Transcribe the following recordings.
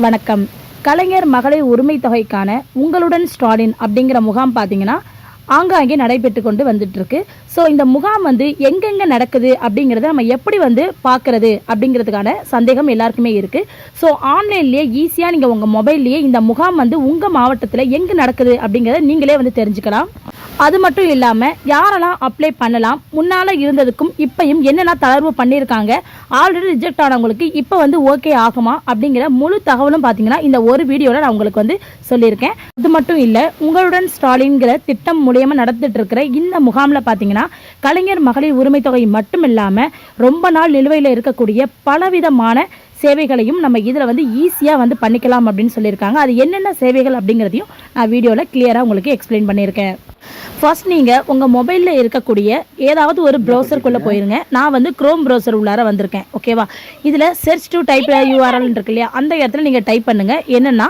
வணக்கம். கலைஞர் மகளிர் உரிமை தொகைக்கான உங்களுடன் ஸ்டாலின் அப்படிங்கிற முகாம் பார்த்தீங்கன்னா ஆங்காங்கே நடைபெற்று கொண்டு வந்துட்டு இருக்கு ஸோ இந்த முகாம் வந்து எங்கெங்கே நடக்குது அப்படிங்கிறத நம்ம எப்படி வந்து பார்க்கறது அப்படிங்கிறதுக்கான சந்தேகம் எல்லாருக்குமே இருக்கு. ஸோ ஆன்லைன்லேயே ஈஸியாக நீங்கள் உங்கள் மொபைல்லையே இந்த முகாம் வந்து உங்கள் மாவட்டத்தில் எங்கே நடக்குது அப்படிங்கிறத நீங்களே வந்து தெரிஞ்சுக்கலாம். அது மட்டும் இல்லாமல் யாரெல்லாம் அப்ளை பண்ணலாம் முன்னால் இருந்ததுக்கும் இப்பையும் என்னென்ன தளர்வு பண்ணியிருக்காங்க ஆல்ரெடி ரிஜெக்ட் ஆனவங்களுக்கு இப்போ வந்து ஓகே ஆகுமா அப்படிங்கிற முழு தகவலும் பார்த்தீங்கன்னா இந்த ஒரு வீடியோவில் நான் உங்களுக்கு வந்து சொல்லியிருக்கேன். அது மட்டும் இல்லை உங்களுடன் ஸ்டாலின்கிற திட்டம் மூலியமாக நடந்துட்டு இருக்கிற இந்த முகாமில் பார்த்தீங்கன்னா கலைஞர் மகளிர் உரிமை தொகை மட்டும் இல்லாமல் ரொம்ப நாள் நிலுவையில் இருக்கக்கூடிய பலவிதமான சேவைகளையும் நம்ம இதில் வந்து ஈஸியாக வந்து பண்ணிக்கலாம் அப்படின்னு சொல்லியிருக்காங்க. அது என்னென்ன சேவைகள் அப்படிங்கிறதையும் நான் வீடியோவில் கிளியராக உங்களுக்கு எக்ஸ்பிளைன் பண்ணியிருக்கேன். ஃபர்ஸ்ட் நீங்கள் உங்கள் மொபைலில் இருக்கக்கூடிய ஏதாவது ஒரு ப்ரௌசருக்குள்ளே போயிருங்க. நான் வந்து க்ரோம் ப்ரௌசர் உள்ளார வந்திருக்கேன். ஓகேவா இதில் search to டைப் யூஆர்எல் இருக்கு இல்லையா? அந்த இடத்துல நீங்கள் டைப் பண்ணுங்கள் என்னென்னா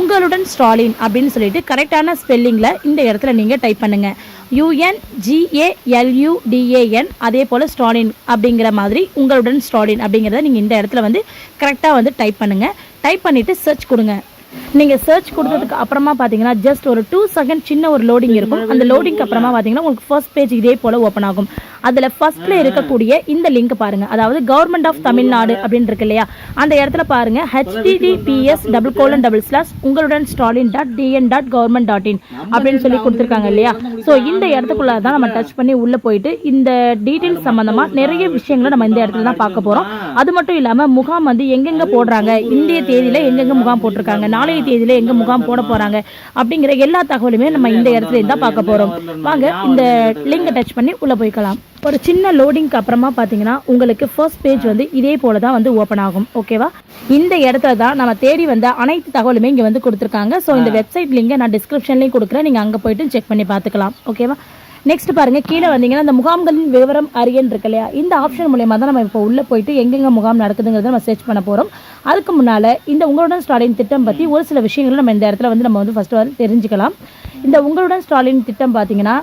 உங்களுடன் ஸ்டாலின் அப்படின்னு சொல்லிட்டு கரெக்டான ஸ்பெல்லிங்கில் இந்த இடத்துல நீங்கள் டைப் பண்ணுங்கள் யூஎன்ஜிஏஎல்யூடிஏஎன் அதே போல் ஸ்டாலின் அப்படிங்கிற மாதிரி உங்களுடன் ஸ்டாலின் அப்படிங்கிறத நீங்கள் இந்த இடத்துல வந்து கரெக்டாக வந்து டைப் பண்ணுங்கள் டைப் பண்ணிவிட்டு சர்ச் கொடுங்க. நீங்கள் சர்ச் கொடுத்ததுக்கு அப்புறமா பார்த்தீங்கன்னா ஜஸ்ட் ஒரு டூ செகண்ட் சின்ன ஒரு லோடிங் இருக்கும். அந்த லோடிங்க்கு அப்புறமா பார்த்தீங்கன்னா உங்களுக்கு ஃபர்ஸ்ட் பேஜ் இதே போல் ஓப்பன் ஆகும். அதில் ஃபர்ஸ்ட்ல இருக்கக்கூடிய இந்த லிங்க் பாருங்க. அதாவது கவர்மெண்ட் ஆஃப் தமிழ்நாடு அப்படின்னு இருக்கு இல்லையா? அந்த இடத்துல பாருங்க HTTPS double colon double slash உங்களுடன் Stalin dot TN dot government dot in அப்படின்னு சொல்லி கொடுத்துருக்காங்க இல்லையா? ஸோ இந்த இடத்துக்குள்ள தான் நம்ம டச் பண்ணி உள்ள போயிட்டு இந்த டீட்டெயில்ஸ் சம்பந்தமா நிறைய விஷயங்களை நம்ம இந்த இடத்துல தான் பார்க்க போறோம். அது மட்டும் இல்லாம முகாம் வந்து எங்கெங்க போடுறாங்க? இந்திய தேதியில எங்கெங்க முகாம் போட்டிருக்காங்க? நாளைய தேதியில எங்க முகாம் போட போறாங்க அப்படிங்கிற எல்லா தகவலுமே நம்ம இந்த இடத்துல இருந்தா பார்க்க போறோம். வாங்க இந்த லிங்கை டச் பண்ணி உள்ள போய்க்கலாம். ஒரு சின்ன லோடிங்க்கு அப்புறமா பார்த்தீங்கன்னா உங்களுக்கு ஃபர்ஸ்ட் பேஜ் வந்து இதே போல தான் வந்து ஓப்பன் ஆகும். ஓகேவா இந்த இடத்துல தான் நம்ம தேடி வந்த அனைத்து தகவலுமே இங்கே வந்து கொடுத்துருக்காங்க. ஸோ இந்த வெப்சைட் லிங்கை நான் டிஸ்கிரிப்ஷன்லையும் கொடுக்குறேன். நீங்கள் அங்கே போயிட்டு செக் பண்ணி பார்த்துக்கலாம். ஓகேவா நெக்ஸ்ட் பாருங்க கீழே வந்தீங்கன்னா இந்த முகாம்களின் விவரம் அறியன் இருக்கு இல்லையா? இந்த ஆப்ஷன் மூலயமா தான் நம்ம இப்போ உள்ள போயிட்டு எங்கெங்க முகாம் நடக்குதுங்கிறத நம்ம சர்ச் பண்ண போறோம். அதுக்கு முன்னால இந்த உங்களுடன் ஸ்டாலின் திட்டம் பத்தி ஒரு சில விஷயங்களை நம்ம இந்த இடத்துல வந்து நம்ம வந்து ஃபர்ஸ்ட் வந்து தெரிஞ்சுக்கலாம். இந்த உங்களுடன் ஸ்டாலின் திட்டம் பார்த்தீங்கன்னா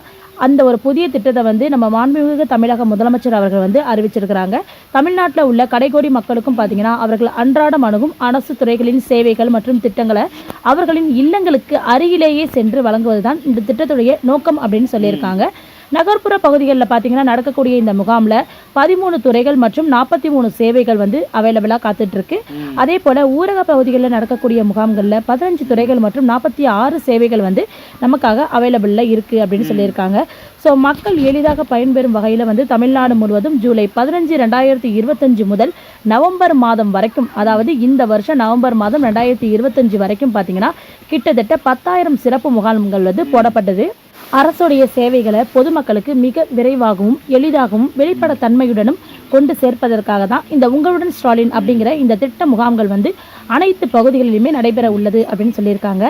அந்த ஒரு புதிய திட்டத்தை வந்து நம்ம மாண்புமிகு தமிழக முதலமைச்சர் அவர்கள் வந்து அறிவிச்சிருக்கிறாங்க. தமிழ்நாட்டில் உள்ள கடைகோடி மக்களுக்கும் பார்த்தீங்கன்னா அவர்கள் அன்றாடம் அணுகும் அரசு துறைகளின் சேவைகள் மற்றும் திட்டங்களை அவர்களின் இல்லங்களுக்கு அருகிலேயே சென்று வழங்குவதுதான் இந்த திட்டத்துடைய நோக்கம் அப்படின்னு சொல்லியிருக்காங்க. நகர்ப்புற பகுதிகளில் பார்த்தீங்கன்னா நடக்கக்கூடிய இந்த முகாமில் பதிமூணு துறைகள் மற்றும் நாற்பத்தி மூணு சேவைகள் வந்து அவைலபிளாக காத்துட்ருக்கு. அதே போல் ஊரக பகுதிகளில் நடக்கக்கூடிய முகாம்களில் பதினஞ்சு துறைகள் மற்றும் நாற்பத்தி ஆறு சேவைகள் வந்து நமக்காக அவைலபிளில் இருக்குது அப்படின்னு சொல்லியிருக்காங்க. ஸோ மக்கள் எளிதாக பயன்பெறும் வகையில் வந்து தமிழ்நாடு முழுவதும் ஜூலை பதினஞ்சு ரெண்டாயிரத்தி இருபத்தஞ்சு முதல் நவம்பர் மாதம் வரைக்கும் அதாவது இந்த வருஷம் நவம்பர் மாதம் ரெண்டாயிரத்தி இருபத்தஞ்சு வரைக்கும் பார்த்தீங்கன்னா கிட்டத்தட்ட பத்தாயிரம் சிறப்பு முகாம்கள் வந்து போடப்பட்டது. அரசுடைய சேவைகளை பொதுமக்களுக்கு மிக விரைவாகவும் எளிதாகவும் வெளிப்படத்தன்மையுடனும் கொண்டு சேர்ப்பதற்காக தான் இந்த உங்களுடன் ஸ்டாலின் அப்படிங்கிற இந்த திட்ட முகாம்கள் வந்து அனைத்து பகுதிகளிலுமே நடைபெற உள்ளது அப்படின்னு சொல்லியிருக்காங்க.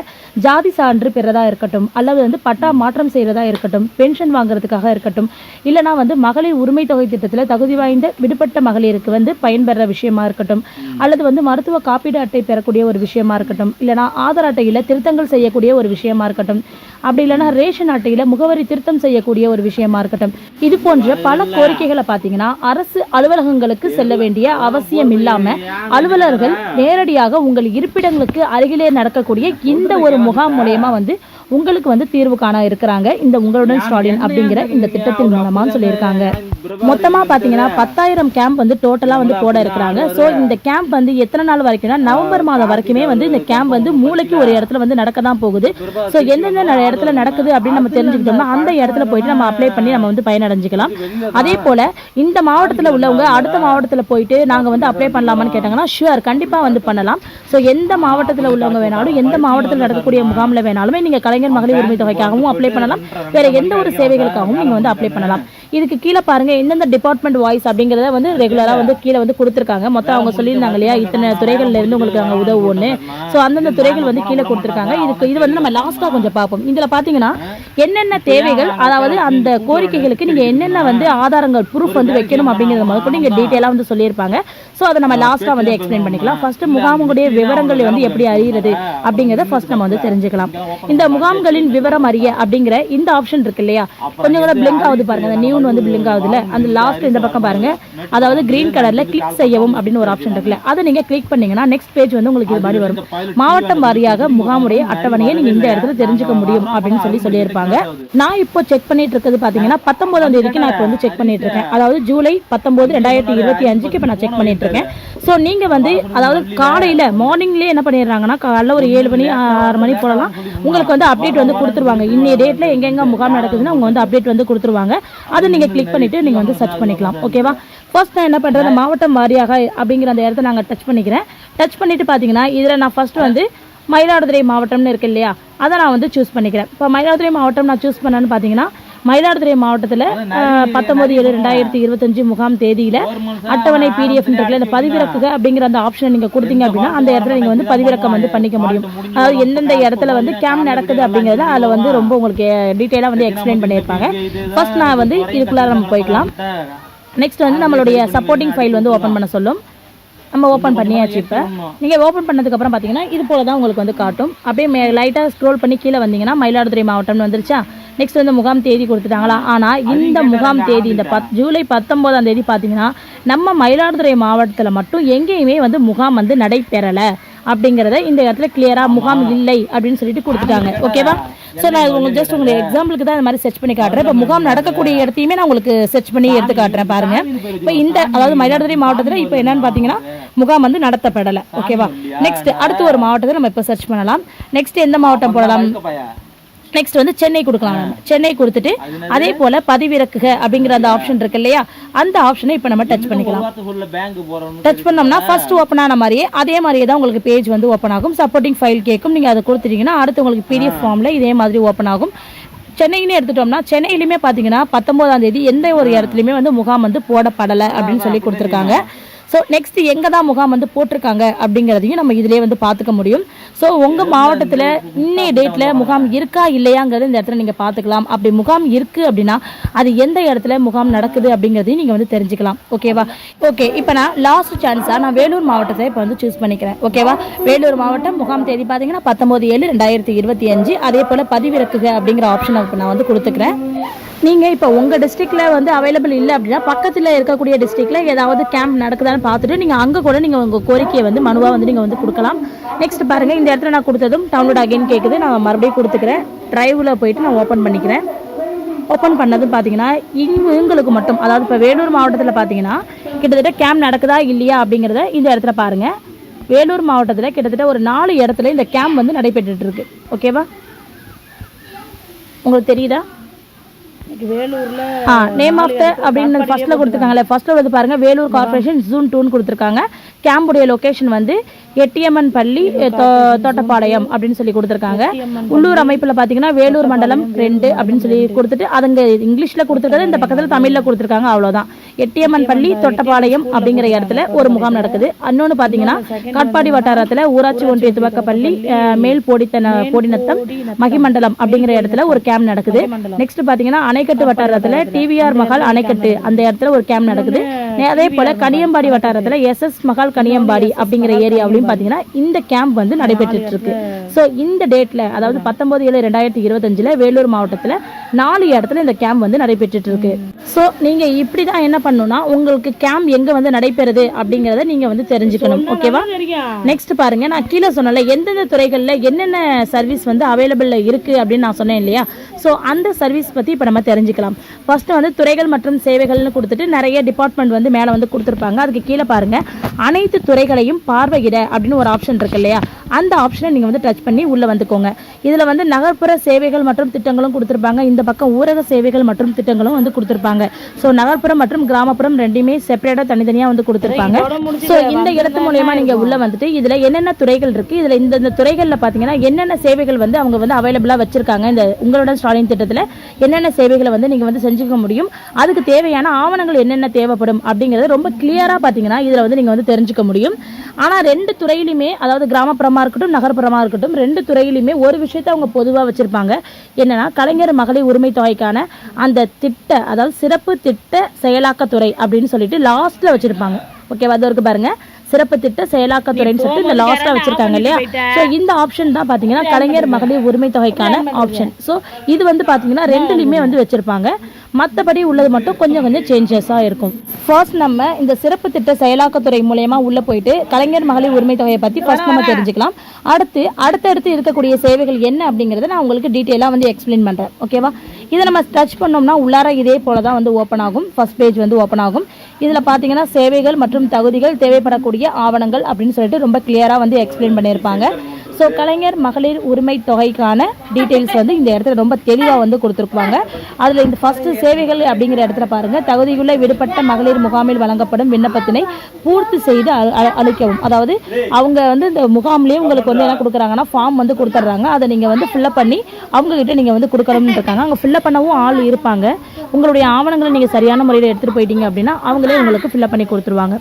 ஜாதி சான்று பெறதா இருக்கட்டும் அல்லது வந்து பட்டா மாற்றம் செய்கிறதா இருக்கட்டும் பென்ஷன் வாங்குறதுக்காக இருக்கட்டும் இல்லைனா வந்து மகளிர் உரிமை தொகை திட்டத்தில் தகுதி வாய்ந்த விடுபட்ட மகளிருக்கு வந்து பயன்பெற விஷயமா இருக்கட்டும் அல்லது வந்து மருத்துவ காப்பீடு அட்டை பெறக்கூடிய ஒரு விஷயமா இருக்கட்டும் இல்லைனா ஆதார் அட்டையில் திருத்தங்கள் செய்யக்கூடிய ஒரு விஷயமா இருக்கட்டும் அப்படி இல்லைன்னா ரேஷன் அட்டையில் முகவரி திருத்தம் செய்யக்கூடிய ஒரு விஷயமா இருக்கட்டும். இது போன்ற பல கோரிக்கைகளை பார்த்தீங்கன்னா அரசு அலுவலகங்களுக்கு செல்ல வேண்டிய அவசியம் இல்லாமல் அலுவலர்கள் நேரடியாக உங்கள் இருப்பிடங்களுக்கு அருகிலே நடக்கக்கூடிய இந்த ஒரு முகாம் மூலயமா வந்து உங்களுக்கு வந்து தீர்வு காண இருக்கிறாங்க. இந்த உங்களுடன் ஸ்டாலின் அப்படிங்கிற இந்த திட்டத்தின் மூலமா சொல்லியிருக்காங்க. மொத்தமா பாத்தீங்கன்னா பத்தாயிரம் கேம்ப் வந்து டோட்டலா வந்து போட இருக்கிறாங்க. ஸோ இந்த கேம்ப் வந்து எத்தனை நாள் வரைக்கும்னா நவம்பர் மாதம் வரைக்குமே வந்து இந்த கேம்ப் வந்து மூளைக்கு ஒரு இடத்துல வந்து நடக்க தான் போகுது. ஸோ எந்தெந்த இடத்துல நடக்குது அப்படின்னு நம்ம தெரிஞ்சுக்கிட்டோம்னா அந்த இடத்துல போயிட்டு நம்ம அப்ளை பண்ணி நம்ம வந்து பயனடைஞ்சுக்கலாம். அதே போல இந்த மாவட்டத்தில் உள்ளவங்க அடுத்த மாவட்டத்தில் போயிட்டு நாங்க வந்து அப்ளை பண்ணலாமான்னு கேட்டாங்கன்னா ஷுவர் கண்டிப்பா வந்து பண்ணலாம். ஸோ எந்த மாவட்டத்தில் உள்ளவங்க வேணாலும் எந்த மாவட்டத்தில் நடக்கக்கூடிய முகாமில் வேணாலுமே நீங்க கலைஞர் மகளிர் உரிமை தொகைக்காகவும் அப்ளை பண்ணலாம். வேற எந்த ஒரு சேவைகளுக்காகவும் நீங்க வந்து அப்ளை பண்ணலாம். இதுக்கு கீழே பாருங்க எந்தெந்த டிபார்ட்மெண்ட் வாய்ஸ் அப்படிங்கிறத வந்து ரெகுலரா வந்து கீழே வந்து கொடுத்துருக்காங்க. மொத்தம் அவங்க சொல்லியிருந்தாங்க இல்லையா இத்தனை துறைகள்ல இருந்து உங்களுக்கு அங்கே உதவுன்னு ஸோ அந்தந்த துறைகள் வந்து கீழே கொடுத்துருக்காங்க. இதுக்கு இது வந்து நம்ம லாஸ்ட்டாக கொஞ்சம் பார்ப்போம். இதுல பாத்தீங்கன்னா என்னென்ன தேவைகள் அதாவது அந்த கோரிக்கைகளுக்கு நீங்க என்னென்ன வந்து ஆதாரங்கள் ப்ரூஃப் வந்து வைக்கணும் அப்படிங்கிறத முதற்கொண்டு நீங்க டீட்டெயிலாக வந்து சொல்லியிருப்பாங்க. ஸோ அதை நம்ம லாஸ்ட்டாக வந்து எக்ஸ்பிளைன் பண்ணிக்கலாம். ஃபர்ஸ்ட் முகாம்களுடைய விவரங்கள் வந்து எப்படி அறிகிறது அப்படிங்கிறத ஃபர்ஸ்ட் நம்ம வந்து தெரிஞ்சுக்கலாம். இந்த முகாம்களின் விவரம் அறிய அப்படிங்கிற இந்த ஆப்ஷன் இருக்கு இல்லையா? கொஞ்சம் கூட பிளிங்க் ஆகுது பாருங்க. நியூ அமௌண்ட் வந்து பில்லிங் ஆகுதுல்ல அந்த லாஸ்ட் இந்த பக்கம் பாருங்க. அதாவது கிரீன் கலர்ல கிளிக் செய்யவும் அப்படின்னு ஒரு ஆப்ஷன் இருக்குல்ல. அதை நீங்க கிளிக் பண்ணீங்கன்னா நெக்ஸ்ட் பேஜ் வந்து உங்களுக்கு இது மாதிரி வரும். மாவட்டம் வாரியாக முகாமுடைய அட்டவணையை நீங்க இந்த இடத்துல தெரிஞ்சுக்க முடியும் அப்படின்னு சொல்லி சொல்லியிருப்பாங்க. நான் இப்போ செக் பண்ணிட்டு இருக்கிறது பாத்தீங்கன்னா பத்தொன்பதாம் தேதிக்கு நான் இப்போ வந்து செக் பண்ணிட்டு இருக்கேன். அதாவது ஜூலை பத்தொன்பது ரெண்டாயிரத்தி இருபத்தி அஞ்சுக்கு இப்போ நான் செக் பண்ணிட்டு இருக்கேன். ஸோ நீங்க வந்து அதாவது காலையில மார்னிங்லேயே என்ன பண்ணிடுறாங்கன்னா காலைல ஒரு ஏழு மணி ஆறு மணி போலலாம் உங்களுக்கு வந்து அப்டேட் வந்து கொடுத்துருவாங்க. இன்னைய டேட்ல எங்கெங்க முகாம் நடக்குதுன்னு அவங்க வந்து அப்டேட் வந்து கொடுத்துருவாங்க. அது நீங்க கிளிக் பண்ணிட்டு நீங்க வந்து சர்ச் பண்ணிக்கலாம். ஓகேவா ஃபர்ஸ்ட் நான் என்ன பண்றது மாவட்டம் வாரியாக அப்படிங்கிற அந்த இடத்த நாங்கள் டச் பண்ணிக்கிறேன். டச் பண்ணிட்டு பார்த்தீங்கன்னா இதில் நான் ஃபஸ்ட்டு வந்து மயிலாடுதுறை மாவட்டம்னு இருக்கு இல்லையா? அதை நான் வந்து சூஸ் பண்ணிக்கிறேன். இப்போ மயிலாடுதுறை மாவட்டம் நான் சூஸ் பண்ணேன்னு பார்த்தீங்கன்னா மயிலாடுதுறை மாவட்டத்தில் பத்தொன்பது ஏழு ரெண்டாயிரத்தி இருபத்தஞ்சு முகாம் தேதியில அட்டவணை பிடிஎஃப் இருக்குல்ல இந்த பதிவிறக்குக அப்படிங்கிற அந்த ஆப்ஷனை நீங்க கொடுத்தீங்க அப்படின்னா அந்த இடத்துல நீங்க வந்து பதிவிறக்கம் வந்து பண்ணிக்க முடியும். அதாவது எந்தெந்த இடத்துல வந்து கேம்ப் நடக்குது அப்படிங்கறத அதுல வந்து ரொம்ப உங்களுக்கு டீட்டெயிலாக வந்து எக்ஸ்பிளைன் பண்ணியிருப்பாங்க. ஃபர்ஸ்ட் நான் வந்து இதுக்குள்ளார நம்ம போய்க்கலாம். நெக்ஸ்ட் வந்து நம்மளுடைய சப்போர்ட்டிங் ஃபைல் வந்து ஓப்பன் பண்ண சொல்லும். நம்ம ஓப்பன் பண்ணியாச்சு இப்போ. நீங்கள் ஓப்பன் பண்ணதுக்கப்புறம் பார்த்தீங்கன்னா இது போல தான் உங்களுக்கு வந்து காட்டும். அப்படியே லைட்டாக ஸ்க்ரோல் பண்ணி கீழே வந்தீங்கன்னா மயிலாடுதுறை மாவட்டம்னு வந்துருச்சா? நெக்ஸ்ட் வந்து முகாம் தேதி கொடுத்துட்டாங்களா? ஆனால் இந்த முகாம் தேதி இந்த பத் ஜூலை பத்தொம்போதாம் தேதி பார்த்தீங்கன்னா நம்ம மயிலாடுதுறை மாவட்டத்தில் மட்டும் எங்கேயுமே வந்து முகாம் வந்து நடைபெறலை. அப்படிங்கிறத இந்த இடத்துல கிளியரா முகாம் இல்லை அப்படின்னு சொல்லிட்டு கொடுத்துட்டாங்க. ஓகேவா ஸோ நான் உங்களுக்கு ஜஸ்ட் உங்களுக்கு எக்ஸாம்பிளுக்கு தான் இந்த மாதிரி செர்ச் பண்ணி காட்டுறேன். இப்போ முகாம் நடக்கக்கூடிய இடத்தையுமே நான் உங்களுக்கு செர்ச் பண்ணி எடுத்து காட்டுறேன் பாருங்க. இப்போ இந்த அதாவது மயிலாடுதுறை மாவட்டத்தில் இப்போ என்னன்னு பார்த்தீங்கன்னா முகாம் வந்து நடத்தப்படலை. ஓகேவா நெக்ஸ்ட் அடுத்து ஒரு மாவட்டத்தை நம்ம இப்போ சர்ச் பண்ணலாம். நெக்ஸ்ட் எந்த மாவட்டம் போடலாம்? நெக்ஸ்ட் வந்து சென்னை கொடுக்கலாம். நம்ம சென்னை கொடுத்துட்டு அதே போல பதிவிறக்குக அப்படிங்கிற அந்த ஆப்ஷன் இருக்கு இல்லையா? அந்த ஆப்ஷனை இப்போ நம்ம டச் பண்ணிக்கலாம். டச் பண்ணோம்னா ஃபர்ஸ்ட் ஓப்பன் ஆன மாதிரியே அதே மாதிரியே தான் உங்களுக்கு பேஜ் வந்து ஓப்பன் ஆகும். சப்போர்ட்டிங் ஃபைல் கேட்கும் நீங்கள் அதை கொடுத்துட்டீங்கன்னா அடுத்து உங்களுக்கு பிடிஎஃப் ஃபார்மில் இதே மாதிரி ஓப்பன் ஆகும். சென்னைன்னு எடுத்துட்டோம்னா சென்னையிலுமே பார்த்தீங்கன்னா பத்தொம்போதாம் தேதி எந்த ஒரு இடத்துலையுமே வந்து முகாம் வந்து போடப்படலை அப்படின்னு சொல்லி கொடுத்துருக்காங்க. ஸோ நெக்ஸ்ட் எங்கே தான் முகாம் வந்து போட்டிருக்காங்க அப்படிங்கிறதையும் நம்ம இதிலே வந்து பார்த்துக்க முடியும். ஸோ உங்கள் மாவட்டத்தில் இன்னைய டேட்டில் முகாம் இருக்கா இல்லையாங்கிறது இந்த இடத்துல நீங்கள் பார்த்துக்கலாம். அப்படி முகாம் இருக்குது அப்படின்னா அது எந்த இடத்துல முகாம் நடக்குது அப்படிங்கிறதையும் நீங்கள் வந்து தெரிஞ்சுக்கலாம். ஓகேவா ஓகே இப்போ நான் லாஸ்ட் சான்ஸாக நான் வேலூர் மாவட்டத்தை இப்போ வந்து சூஸ் பண்ணிக்கிறேன். ஓகேவா வேலூர் மாவட்டம் முகாம் தேதி பார்த்தீங்கன்னா பத்தொம்போது ஏழு ரெண்டாயிரத்தி இருபத்தி அஞ்சு. அதே போல் பதிவிறக்குக அப்படிங்கிற ஆப்ஷனை இப்போ நான் வந்து கொடுத்துக்கிறேன். நீங்கள் இப்போ உங்கள் டிஸ்ட்ரிக்டில் வந்து அவைலபிள் இல்லை அப்படின்னா பக்கத்தில் இருக்கக்கூடிய டிஸ்ட்ரிக்டில் ஏதாவது கேம்ப் நடக்குதான்னு பார்த்துட்டு நீங்கள் அங்கே கூட நீங்கள் உங்கள் கோரிக்கையை வந்து மனுவாக வந்து நீங்கள் வந்து கொடுக்கலாம். நெக்ஸ்ட் பாருங்கள் இந்த இடத்துல நான் கொடுத்ததும் டவுன்லோட் அகைன் கேட்குது நான் மறுபடியும் கொடுத்துக்கிறேன். ட்ரைவில் போயிட்டு நான் ஓப்பன் பண்ணிக்கிறேன். ஓப்பன் பண்ணதும் பார்த்தீங்கன்னா இவங்களுக்கு மட்டும் அதாவது இப்போ வேலூர் மாவட்டத்தில் பார்த்தீங்கன்னா கிட்டத்தட்ட கேம்ப் நடக்குதா இல்லையா அப்படிங்கிறத இந்த இடத்துல பாருங்கள் வேலூர் மாவட்டத்தில் கிட்டத்தட்ட ஒரு நாலு இடத்துல இந்த கேம்ப் வந்து நடைபெற்றுட்டு இருக்கு. ஓகேவா உங்களுக்கு தெரியுதா? ஆ நேம் ஆஃப் த அப்படின்னு ஃபர்ஸ்ட்ல கொடுத்துருக்காங்கல்ல. ஃபர்ஸ்ட்ல வந்து பாருங்க வேலூர் கார்ப்பரேஷன் ஜூன் டூன்னு கொடுத்துருக்காங்க. கேம்புடைய லொகேஷன் வந்து எட்டியம்மன் பள்ளி தோட்டப்பாளையம் அப்படின்னு சொல்லி கொடுத்துருக்காங்க. உள்ளூர் அமைப்பில் பார்த்தீங்கன்னா வேலூர் மண்டலம் ரெண்டு அப்படின்னு சொல்லி கொடுத்துட்டு அதுங்க இங்கிலீஷில் கொடுத்துருக்கிறது இந்த பக்கத்தில் தமிழில் கொடுத்துருக்காங்க அவ்வளோதான் எட்டியம்மன் பள்ளி தொட்டப்பாளையம் அப்படிங்கிற இடத்துல ஒரு முகாம் நடக்குது. இன்னொன்று பார்த்தீங்கன்னா காட்பாடி வட்டாரத்தில் ஊராட்சி ஒன்றிய துவக்கப்பள்ளி அஹ், மேல் போடித்தன போடிநத்தம் மகிமண்டலம் அப்படிங்கிற இடத்துல ஒரு கேம்ப் நடக்குது. நெக்ஸ்ட் பார்த்தீங்கன்னா அணைக்கட்டு வட்டாரத்தில் டிவிஆர் மகால் அணைக்கட்டு. அந்த இடத்துல ஒரு கேம்ப் நடக்குது. அதே போல கனியம்பாடி வட்டாரத்தில் எஸ்எஸ் மகால் கனியம்பாடி அப்படிங்கிற ஏரியாவிலையும் பார்த்தீங்கன்னா இந்த கேம்ப் வந்து நடைபெற்றுட்டு இருக்கு ஸோ இந்த டேட்ல அதாவது பத்தொன்பது ஏழு ரெண்டாயிரத்தி இருபத்தஞ்சில் வேலூர் மாவட்டத்தில் நாலு இடத்துல இந்த கேம்ப் வந்து நடைபெற்றுட்டு இருக்கு ஸோ நீங்க இப்படி தான் என்ன பண்ணணும்னா உங்களுக்கு கேம்ப் எங்க வந்து நடைபெறுது அப்படிங்கறத நீங்க வந்து தெரிஞ்சுக்கணும். ஓகேவா நெக்ஸ்ட் பாருங்க நான் கீழே சொன்னல எந்தெந்த துறைகளில் என்னென்ன சர்வீஸ் வந்து அவைலபிள் இருக்கு அப்படின்னு நான் சொன்னேன் இல்லையா? ஸோ அந்த சர்வீஸ் பத்தி இப்போ நம்ம தெரிஞ்சுக்கலாம். ஃபர்ஸ்ட் வந்து துறைகள் மற்றும் சேவைகள்னு கொடுத்துட்டு நிறைய டிபார்ட்மெண்ட் வந்து மேலே வந்து கொடுத்துருப்பாங்க. அதுக்கு கீழே பாருங்க. அனைத்து துறைகளையும் பார்வையிட அப்படின்னு ஒரு ஆப்ஷன் இருக்கு இல்லையா? அந்த ஆப்ஷனை நீங்க வந்து டச் பண்ணி உள்ள வந்துக்கோங்க. இதுல வந்து நகர்ப்புற சேவைகள் மற்றும் திட்டங்களும் கொடுத்துருப்பாங்க. இந்த பக்கம் ஊரக சேவைகள் மற்றும் திட்டங்களும் வந்து கொடுத்துருப்பாங்க. ஸோ நகர்ப்புறம் மற்றும் கிராமப்புறம் ரெண்டுமே செப்பரேட்டா தனித்தனியா வந்து கொடுத்துருப்பாங்க. ஸோ இந்த இடத்து மூலயமா நீங்க உள்ள வந்துட்டு இதுல என்னென்ன துறைகள் இருக்கு? இதுல இந்த இந்த துறைகள்ல பாத்தீங்கன்னா என்னென்ன சேவைகள் வந்து அவங்க வந்து அவைலபிளா வச்சிருக்காங்க. இந்த உங்களோட ஸ்டாலின் திட்டத்துல என்னென்ன சேவைகளை வந்து நீங்க வந்து செஞ்சுக்க முடியும்? அதுக்கு தேவையான ஆவணங்கள் என்னென்ன தேவைப்படும்? அப்படிங்கிறது ரொம்ப கிளியராக பார்த்தீங்கன்னா இதில் வந்து நீங்கள் வந்து தெரிஞ்சுக்க முடியும். ஆனால் ரெண்டு துறையிலுமே அதாவது கிராமப்புறமாக இருக்கட்டும் நகர்ப்புறமாக இருக்கட்டும் ரெண்டு துறையிலுமே ஒரு விஷயத்தை அவங்க பொதுவாக வச்சுருப்பாங்க. என்னன்னா கலைஞர் மகளிர் உரிமை தொகைக்கான அந்த திட்ட அதாவது சிறப்பு திட்ட செயலாக்கத்துறை அப்படின்னு சொல்லிட்டு லாஸ்ட்டில் வச்சுருப்பாங்க. ஓகேவா அது இருக்கு பாருங்க. சிறப்பு திட்ட செயலாக்கத்துறைன்னு சொல்லிட்டு இந்த லாஸ்ட்டாக வச்சிருக்காங்க இல்லையா? ஸோ இந்த ஆப்ஷன் தான் பார்த்தீங்கன்னா கலைஞர் மகளிர் உரிமை தொகைக்கான ஆப்ஷன் ஸோ இது வந்து பார்த்தீங்கன்னா ரெண்டுலையுமே வந்து வச்சிருப்பாங்க. மற்றபடி உள்ளது மட்டும் கொஞ்சம் கொஞ்சம் சேஞ்சஸாக இருக்கும். ஃபர்ஸ்ட் நம்ம இந்த சிறப்பு திட்ட செயலாக்கத்துறை மூலயமா உள்ளே போயிட்டு கலைஞர் மகளிர் உரிமை தொகையை பற்றி ஃபர்ஸ்ட் நம்ம தெரிஞ்சுக்கலாம். அடுத்து அடுத்தடுத்து இருக்கக்கூடிய சேவைகள் என்ன அப்படிங்கிறத நான் உங்களுக்கு டீட்டெயிலாக வந்து எக்ஸ்பிளைன் பண்ணுறேன் ஓகேவா இதை நம்ம டச் பண்ணோம்னா உள்ளார இதே போல தான் வந்து ஓப்பன் ஆகும். ஃபர்ஸ்ட் பேஜ் வந்து ஓப்பன் ஆகும். இதில் பார்த்தீங்கன்னா சேவைகள் மற்றும் தகுதிகள் தேவைப்படக்கூடிய ஆவணங்கள் அப்படின்னு சொல்லிட்டு ரொம்ப கிளியராக வந்து எக்ஸ்பிளைன் பண்ணியிருப்பாங்க. ஸோ கலைஞர் மகளிர் உரிமை தொகைக்கான டீட்டெயில்ஸ் வந்து இந்த இடத்துல ரொம்ப தெளிவாக வந்து கொடுத்துருக்குவாங்க. அதில் இந்த ஃபஸ்ட்டு சேவைகள் அப்படிங்கிற இடத்துல பாருங்கள் தகுதியுள்ள விடுபட்ட மகளிர் முகாமில் வழங்கப்படும் விண்ணப்பத்தினை பூர்த்தி செய்து அளிக்கவும். அதாவது அவங்க வந்து இந்த முகாம்லேயே உங்களுக்கு வந்து என்ன கொடுக்குறாங்கன்னா ஃபார்ம் வந்து கொடுத்துட்றாங்க அதை நீங்கள் வந்து ஃபில்லப் பண்ணி அவங்கக்கிட்ட நீங்கள் வந்து கொடுக்கணும்னு இருக்காங்க. அங்கே ஃபில்லப் பண்ணவும் ஆள் இருப்பாங்க. உங்களுடைய ஆவணங்களை நீங்கள் சரியான முறையில் எடுத்துகிட்டு போயிட்டீங்க அப்படின்னா அவங்களே உங்களுக்கு ஃபில்லப் பண்ணி கொடுத்துருவாங்க.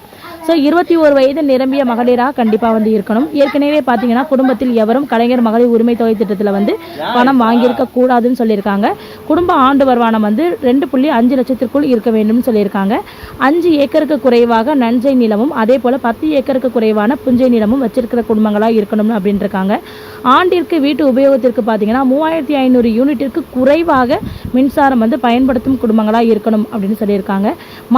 ஸோ இருபத்தி ஒரு வயது நிரம்பிய மகளிராக கண்டிப்பாக வந்து இருக்கணும். ஏற்கனவே பார்த்தீங்கன்னா குடும்பத்தில் எவரும் கலைஞர் மகளிர் உரிமை தொகை திட்டத்தில் வந்து பணம் வாங்கியிருக்க கூடாதுன்னு சொல்லியிருக்காங்க. குடும்ப ஆண்டு வருமானம் வந்து ரெண்டு புள்ளி அஞ்சு லட்சத்திற்குள் இருக்க வேண்டும்னு சொல்லியிருக்காங்க. அஞ்சு ஏக்கருக்கு குறைவாக நஞ்சை நிலமும் அதே போல் பத்து ஏக்கருக்கு குறைவான புஞ்சை நிலமும் வச்சிருக்கிற குடும்பங்களாக இருக்கணும்னு அப்படின்னு இருக்காங்க ஆண்டிற்கு வீட்டு உபயோகத்திற்கு பார்த்தீங்கன்னா மூவாயிரத்தி ஐநூறு யூனிட்டிற்கு குறைவாக மின்சாரம் வந்து பயன்படுத்தும் குடும்பங்களாக இருக்கணும் அப்படின்னு சொல்லியிருக்காங்க.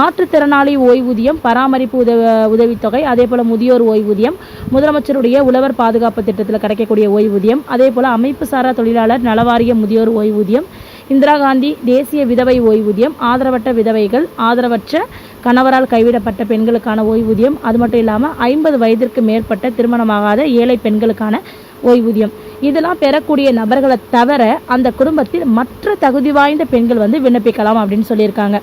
மாற்றுத்திறனாளி ஓய்வூதியம் பராமரிப்பு உதவ உதவித்தொகை அதே போல் முதியோர் ஓய்வூதியம் முதலமைச்சருடைய உழவர் பாதுகாப்பு திட்டத்தில் கிடைக்கக்கூடிய ஓய்வூதியம் அதே போல் அமைப்பு சாரா தொழிலாளர் நலவாரிய முதியோர் ஓய்வூதியம் இந்திரா காந்தி தேசிய விதவை ஓய்வூதியம் ஆதரவற்ற விதவைகள் ஆதரவற்ற கணவரால் கைவிடப்பட்ட பெண்களுக்கான ஓய்வூதியம் அது மட்டும் இல்லாமல் ஐம்பது வயதிற்கு மேற்பட்ட திருமணமாகாத ஏழை பெண்களுக்கான ஓய்வூதியம். இதெல்லாம் பெறக்கூடிய நபர்களை தவிர அந்த குடும்பத்தில் மற்ற தகுதி வாய்ந்த பெண்கள் வந்து விண்ணப்பிக்கலாம் அப்படின்னு சொல்லியிருக்காங்க.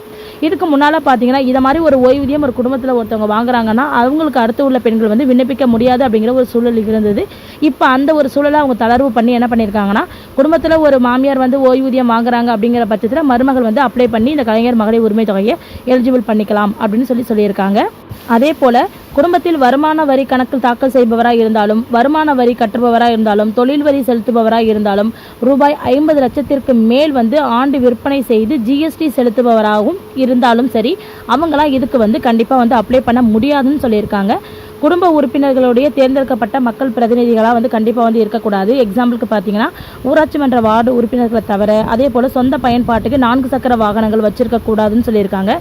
இதுக்கு முன்னால் பார்த்தீங்கன்னா இதை மாதிரி ஒரு ஓய்வூதியம் ஒரு குடும்பத்தில் ஒருத்தவங்க வாங்குறாங்கன்னா அவங்களுக்கு அடுத்து உள்ள பெண்கள் வந்து விண்ணப்பிக்க முடியாது அப்படிங்கிற ஒரு சூழல் இருந்தது. இப்போ அந்த ஒரு சூழலை அவங்க தளர்வு பண்ணி என்ன பண்ணியிருக்காங்கன்னா குடும்பத்தில் ஒரு மாமியார் வந்து ஓய்வூதியம் வாங்குறாங்க அப்படிங்கிற பட்சத்தில் மருமகள் வந்து அப்ளை பண்ணி இந்த கலைஞர் மகளிர் உரிமை தொகையை எலிஜிபிள் பண்ணிக்கலாம் அப்படின்னு சொல்லி சொல்லியிருக்காங்க. அதே போல் குடும்பத்தில் வருமான வரி கணக்கில் தாக்கல் செய்பவராக இருந்தாலும் வருமான வரி கட்டுபவராக இருந்தாலும் தொழில் வரி செலுத்துபவராக இருந்தாலும் ரூபாய் ஐம்பது லட்சத்திற்கு மேல் வந்து ஆண்டு விற்பனை செய்து ஜிஎஸ்டி செலுத்துபவராகவும் இருந்தாலும் சரி அவங்களாம் இதுக்கு வந்து கண்டிப்பாக வந்து அப்ளை பண்ண முடியாதுன்னு சொல்லியிருக்காங்க. குடும்ப உறுப்பினர்களுடைய தேர்ந்தெடுக்கப்பட்ட மக்கள் பிரதிநிதிகளாக வந்து கண்டிப்பாக வந்து இருக்கக்கூடாது. எக்ஸாம்பிளுக்கு பார்த்தீங்கன்னா ஊராட்சி மன்ற வார்டு உறுப்பினர்களை தவிர அதே போல் சொந்த பயன்பாட்டுக்கு நான்கு சக்கர வாகனங்கள் வச்சிருக்கக்கூடாதுன்னு சொல்லியிருக்காங்க.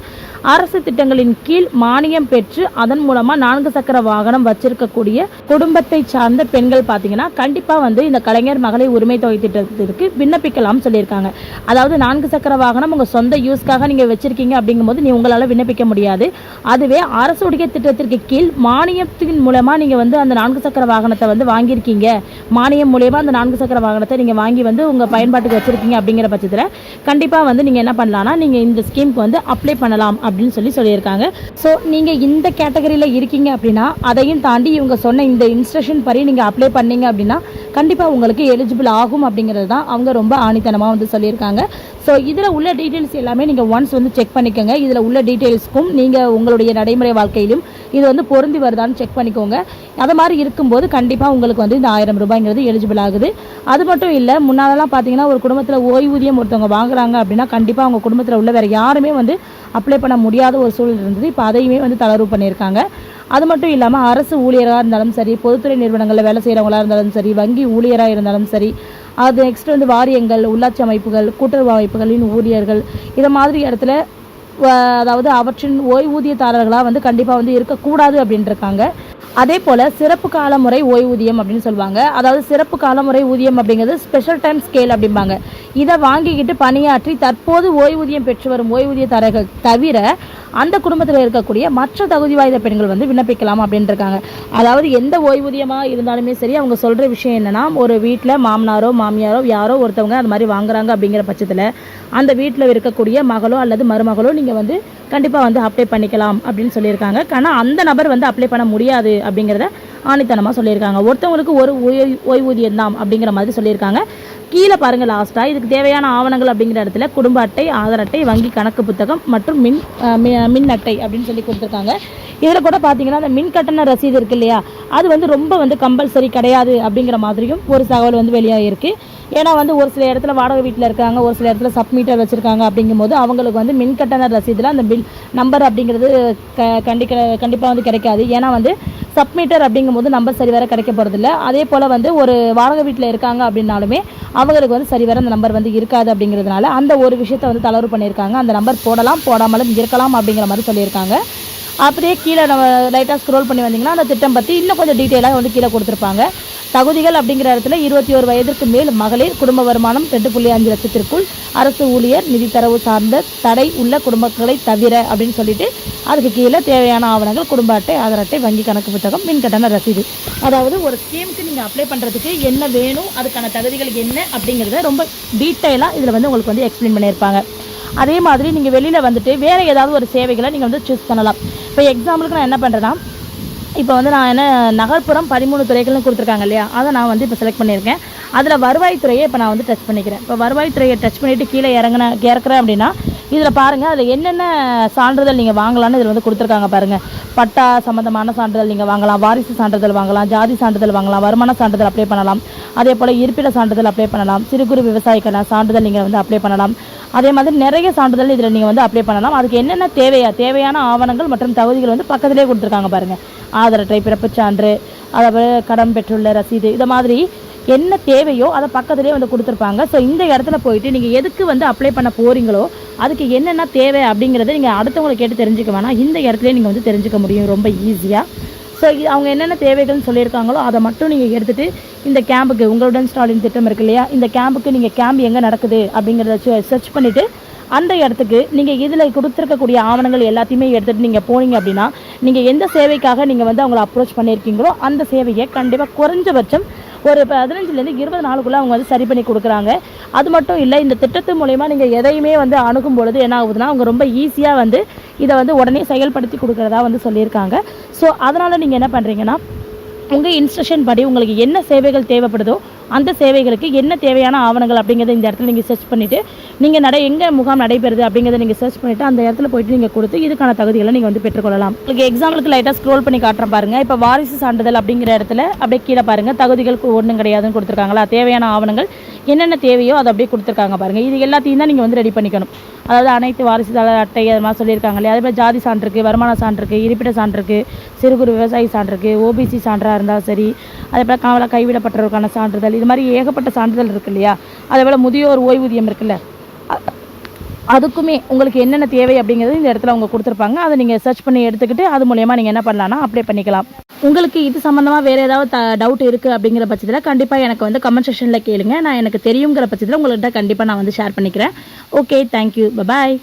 அரசு திட்டங்களின் கீழ் மானியம் பெற்று அதன் மூலமாக நான்கு சக்கர வாகனம் வச்சிருக்கக்கூடிய குடும்பத்தை சார்ந்த பெண்கள் பார்த்தீங்கன்னா கண்டிப்பாக வந்து இந்த கலைஞர் மகளிர் உரிமை தொகை திட்டத்திற்கு விண்ணப்பிக்கலாம்னு சொல்லியிருக்காங்க. அதாவது நான்கு சக்கர வாகனம் உங்கள் சொந்த யூஸ்க்காக நீங்கள் வச்சிருக்கீங்க அப்படிங்கும்போது நீ உங்களால் விண்ணப்பிக்க முடியாது. அதுவே அரசுடைய திட்டத்திற்கு கீழ் மானியம் மானியத்தின் மூலமாக நீங்கள் வந்து அந்த நான்கு சக்கர வாகனத்தை வந்து வாங்கியிருக்கீங்க. மானியம் மூலயமா அந்த நான்கு சக்கர வாகனத்தை நீங்கள் வாங்கி வந்து உங்கள் பயன்பாட்டுக்கு வச்சுருக்கீங்க அப்படிங்கிற பட்சத்தில் கண்டிப்பாக வந்து நீங்கள் என்ன பண்ணலாம்னா நீங்கள் இந்த ஸ்கீமுக்கு வந்து அப்ளை பண்ணலாம் அப்படின்னு சொல்லி சொல்லியிருக்காங்க. ஸோ நீங்கள் இந்த கேட்டகரியில் இருக்கீங்க அப்படின்னா அதையும் தாண்டி இவங்க சொன்ன இந்த இன்ஸ்ட்ரக்ஷன் படி நீங்கள் அப்ளை பண்ணீங்க அப்படின்னா கண்டிப்பாக உங்களுக்கு எலிஜிபிள் ஆகும் அப்படிங்கிறது தான் அவங்க ரொம்ப ஆணித்தனமாக வந்து சொல்லியிருக்காங்க. ஸோ இதில் உள்ள டீட்டெயில்ஸ் எல்லாமே நீங்கள் ஒன்ஸ் வந்து செக் பண்ணிக்கோங்க. இதில் உள்ள டீட்டெயில்ஸ்க்கும் நீங்கள் உங்களுடைய நடைமுறை வாழ்க்கையிலும் இது வந்து பொருந்தி வருதான்னு செக் பண்ணிக்கோங்க. அது மாதிரி இருக்கும்போது கண்டிப்பாக உங்களுக்கு வந்து இந்த ஆயிரம் ரூபாய்ங்கிறது எலிஜிபிள் ஆகுது. அது மட்டும் இல்லை முன்னாலெல்லாம் பார்த்தீங்கன்னா ஒரு குடும்பத்தில் ஓய்வூதியம் ஒருத்தவங்க வாங்குறாங்க அப்படின்னா கண்டிப்பாக அவங்க குடும்பத்தில் உள்ள வேறு யாருமே வந்து அப்ளை பண்ண முடியாத ஒரு சூழல் இருந்தது. இப்போ அதையுமே வந்து தளர்வு பண்ணியிருக்காங்க. அது மட்டும் இல்லாமல் அரசு ஊழியராக இருந்தாலும் சரி பொதுத்துறை நிறுவனங்களில் வேலை செய்கிறவங்களா இருந்தாலும் சரி வங்கி ஊழியராக இருந்தாலும் சரி அது நெக்ஸ்ட் வந்து வாரியங்கள் உள்ளாட்சி அமைப்புகள் கூட்டுறவு அமைப்புகளின் ஊழியர்கள். இதை மாதிரி இடத்துல அதாவது அவற்றின் ஓய்வூதியதாரர்களாக வந்து கண்டிப்பாக வந்து இருக்கக்கூடாது அப்படின்ட்டுருக்காங்க அதே போல் சிறப்பு காலமுறை ஓய்வூதியம் அப்படின்னு சொல்லுவாங்க. அதாவது சிறப்பு காலமுறை ஊதியம் அப்படிங்கிறது ஸ்பெஷல் டைம் ஸ்கேல் அப்படிம்பாங்க. இதை வாங்கிக்கிட்டு பணியாற்றி தற்போது ஓய்வூதியம் பெற்று வரும் ஓய்வூதிய ஓய்வூதியதாரர்கள் தவிர அந்த குடும்பத்தில் இருக்கக்கூடிய மற்ற தகுதி வாய்ந்த பெண்கள் வந்து விண்ணப்பிக்கலாம் அப்படின்ட்டுருக்காங்க அதாவது எந்த ஓய்வூதியமாக இருந்தாலுமே சரி அவங்க சொல்கிற விஷயம் என்னென்னா ஒரு வீட்டில் மாமனாரோ மாமியாரோ யாரோ ஒருத்தவங்க அது மாதிரி வாங்குறாங்க அப்படிங்கிற பட்சத்தில் அந்த வீட்டில் இருக்கக்கூடிய மகளோ அல்லது மருமகளோ நீங்கள் வந்து கண்டிப்பாக வந்து அப்ளை பண்ணிக்கலாம் அப்படின்னு சொல்லியிருக்காங்க. ஆனால் அந்த நபர் வந்து அப்ளை பண்ண முடியாது அப்படிங்கிறத ஆணித்தனமாக சொல்லியிருக்காங்க. ஒருத்தவங்களுக்கு ஒரு ஓய்வூதியம் தான் அப்படிங்கிற மாதிரி சொல்லியிருக்காங்க. கீழே பாருங்க லாஸ்ட்டாக இதுக்கு தேவையான ஆவணங்கள் அப்படிங்கிற இடத்துல குடும்ப அட்டை ஆதார் அட்டை வங்கி கணக்கு புத்தகம் மற்றும் மின் மின் அட்டை அப்படின்னு சொல்லி கொடுத்துருக்காங்க. இதில் கூட பார்த்தீங்கன்னா அந்த மின் கட்டண ரசீது இருக்கு இல்லையா? அது வந்து ரொம்ப வந்து கம்பல்சரி கிடையாது அப்படிங்கிற மாதிரியும் ஒரு தகவல் வந்து வெளியாகிருக்கு ஏன்னா வந்து ஒரு சில இடத்துல வாடகை வீட்டில் இருக்காங்க ஒரு சில இடத்துல சப்மீட்டர் வச்சுருக்காங்க அப்படிங்கும்போது அவங்களுக்கு வந்து மின் கட்டண ரசீதில் அந்த பில் நம்பர் அப்படிங்கிறது க கண்டிக்க கண்டிப்பாக வந்து கிடைக்காது. ஏன்னா வந்து சப்மீட்டர் அப்படிங்கும்போது நம்பர் சரி வர கிடைக்க போகிறதில்ல அதே போல் வந்து ஒரு வாடகை வீட்டில் இருக்காங்க அப்படின்னாலுமே அவங்களுக்கு வந்து சரி வர அந்த நம்பர் வந்து இருக்காது அப்படிங்கிறதுனால அந்த ஒரு விஷயத்தை வந்து தளர்வு பண்ணியிருக்காங்க. அந்த நம்பர் போடலாம் போடாமலும் இருக்கலாம் அப்படிங்கிற மாதிரி சொல்லியிருக்காங்க. அப்படியே கீழே நம்ம லைட்டாக ஸ்க்ரோல் பண்ணி வந்தீங்கன்னா அந்த திட்டம் பற்றி இன்னும் கொஞ்சம் டீட்டெயிலாக வந்து கீழே கொடுத்துருப்பாங்க. தகுதிகள் அப்படிங்கிற இடத்துல இருபத்தி ஒரு வயதிற்கு மேல் மகளிர் குடும்ப வருமானம் ரெண்டு புள்ளி அஞ்சு லட்சத்திற்குள் அரசு ஊழியர் நிதி தரவு சார்ந்த தடை உள்ள குடும்பங்களை தவிர அப்படின்னு சொல்லிட்டு அதுக்கு கீழே தேவையான ஆவணங்கள் குடும்ப அட்டை ஆதார் அட்டை வங்கி கணக்கு புத்தகம் மின் கட்டண ரசீது. அதாவது ஒரு ஸ்கீமுக்கு நீங்கள் அப்ளை பண்ணுறதுக்கு என்ன வேணும் அதுக்கான தகுதிகள் என்ன அப்படிங்கிறத ரொம்ப டீட்டெயிலாக இதில் வந்து உங்களுக்கு வந்து எக்ஸ்பிளைன் பண்ணியிருப்பாங்க. அதே மாதிரி நீங்கள் வெளியில் வந்துட்டு வேறு ஏதாவது ஒரு சேவைகளை நீங்கள் வந்து சூஸ் பண்ணலாம். இப்போ எக்ஸாம்பிளுக்கு நான் என்ன பண்ணுறேன்னா இப்போ வந்து நான் என்ன நகர்ப்புறம் பதிமூணு துறைகள்னு கொடுத்துருக்காங்க இல்லையா? அதை நான் வந்து இப்போ செலக்ட் பண்ணியிருக்கேன். அதில் வருவாய்த்துறையை இப்போ நான் வந்து டச் பண்ணிக்கிறேன். இப்போ வருவாய்த்துறையை டச் பண்ணிவிட்டு கீழே இறங்கின இறக்குறேன் அப்படின்னா இதில் பாருங்கள் அதில் என்னென்ன சான்றிதழ் நீங்கள் வாங்கலாம்னு இதில் வந்து கொடுத்துருக்காங்க பாருங்கள் பட்டா சம்மந்தமான சான்றிதழ் நீங்கள் வாங்கலாம் வாரிசு சான்றிதழ் வாங்கலாம் ஜாதி சான்றிதழ் வாங்கலாம் வருமான சான்றிதழ் அப்ளை பண்ணலாம். அதே போல் இருப்பிட சான்றிதழ் அப்ளை பண்ணலாம் சிறு குறு விவசாயிக்கான சான்றிதழ் நீங்கள் வந்து அப்ளை பண்ணலாம். அதே மாதிரி நிறைய சான்றிதழ் இதில் நீங்கள் வந்து அப்ளை பண்ணலாம். அதுக்கு என்னென்ன தேவையா தேவையான ஆவணங்கள் மற்றும் தகுதிகள் வந்து பக்கத்திலே கொடுத்துருக்காங்க பாருங்கள் ஆதார் அட்டை பிறப்புச் சான்று அதாவது கடன் பெற்றுள்ள ரசீது இதை மாதிரி என்ன தேவையோ அதை பக்கத்துலேயே வந்து கொடுத்துருப்பாங்க. ஸோ இந்த இடத்துல போயிட்டு நீங்கள் எதுக்கு வந்து அப்ளை பண்ண போகிறீங்களோ அதுக்கு என்னென்ன தேவை அப்படிங்கிறத நீங்கள் அடுத்தவங்களை கேட்டு தெரிஞ்சுக்க வேணாம். இந்த இடத்துல நீங்கள் வந்து தெரிஞ்சுக்க முடியும் ரொம்ப ஈஸியாக ஸோ அவங்க என்னென்ன தேவைகள்னு சொல்லியிருக்காங்களோ அதை மட்டும் நீங்கள் எடுத்துகிட்டு இந்த கேம்புக்கு உங்களுடன் ஸ்டாலின் திட்டம் இருக்கு இல்லையா இந்த கேம்புக்கு நீங்கள் கேம்ப் எங்கே நடக்குது அப்படிங்கிறத சர்ச் பண்ணிவிட்டு அந்த இடத்துக்கு நீங்கள் இதில் கொடுத்துருக்கக்கூடிய ஆவணங்கள் எல்லாத்தையுமே எடுத்துகிட்டு நீங்கள் போனீங்க அப்படின்னா நீங்கள் எந்த சேவைக்காக நீங்கள் வந்து அவங்கள அப்ரோச் பண்ணியிருக்கீங்களோ அந்த சேவையை கண்டிப்பாக குறைஞ்சபட்சம் ஒரு பதினஞ்சுலேருந்து இருபது நாளுக்குள்ளே அவங்க வந்து சரி பண்ணி கொடுக்குறாங்க. அது மட்டும் இல்லை இந்த திட்டத்து மூலயமா நீங்கள் எதையுமே வந்து அணுகும் பொழுது என்ன ஆகுதுன்னா அவங்க ரொம்ப ஈஸியாக வந்து இதை வந்து உடனே செயல்படுத்தி கொடுக்குறதா வந்து சொல்லியிருக்காங்க. ஸோ அதனால் நீங்கள் என்ன பண்ணுறீங்கன்னா உங்கள் இன்ஸ்ட்ரக்ஷன் படி உங்களுக்கு என்ன சேவைகள் தேவைப்படுதோ அந்த சேவைகளுக்கு என்ன தேவையான ஆவணங்கள் அப்படிங்கிறத இந்த இடத்துல நீங்கள் சர்ச் பண்ணிவிட்டு நீங்கள் நடை எங்கே முகாம் நடைபெறுது அப்படிங்கிறத நீங்கள் சர்ச் பண்ணிவிட்டு அந்த இடத்துல போயிட்டு நீங்கள் கொடுத்து இதுக்கான தகுதிகளை நீங்கள் வந்து பெற்றுக்கொள்ளலாம். உங்களுக்கு எக்ஸாம்பிளுக்கு லைட்டாக ஸ்க்ரோல் பண்ணி காட்டுறேன் பாருங்கள் இப்போ வாரிசு சான்றிதழ் அப்படிங்கிற இடத்துல அப்படியே கீழே பாருங்கள் தகுதிகளுக்கு ஒன்றும் கிடையாதுன்னு கொடுத்துருக்காங்களா? தேவையான ஆவணங்கள் என்னென்ன தேவையோ அதை அப்படியே கொடுத்துருக்காங்க பாருங்கள் இது எல்லாத்தையும் தான் நீங்கள் வந்து ரெடி பண்ணிக்கணும். அதாவது அனைத்து வாரிசுதாரர் அட்டை அது மாதிரி சொல்லியிருக்காங்க இல்லையா அதே மாதிரி ஜாதி சான்றுக்கு வருமான சான்றுக்கு இருப்பிட சான்றுக்கு சிறு குறு விவசாயி சான்றுக்கு ஓபிசி சான்றாக இருந்தாலும் சரி அதே போல் காவல கைவிடப்பட்டவருக்கான சான்றிதழ் இது மாதிரி ஏகப்பட்ட சான்றிதழ் இருக்கு இல்லையா? அதே போல் முதியோர் ஓய்வூதியம் இருக்குல்ல? அதுக்குமே உங்களுக்கு என்னென்ன தேவை அப்படிங்கிறது இந்த இடத்துல அவங்க கொடுத்துருப்பாங்க. அதை நீங்கள் சர்ச் பண்ணி எடுத்துக்கிட்டு அது மூலயமா நீங்கள் என்ன பண்ணலாம்னா அப்ளை பண்ணிக்கலாம். உங்களுக்கு இது சம்மந்தமாக வேறு ஏதாவது த டவுட் இருக்குது அப்படிங்கிற பட்சத்தில் கண்டிப்பாக எனக்கு வந்து கமெண்ட் செக்ஷனில் கேளுங்க. நான் எனக்கு தெரியுங்கிற பட்சத்தில் உங்கள்கிட்ட கண்டிப்பாக நான் வந்து ஷேர் பண்ணிக்கிறேன். Okay thank you bye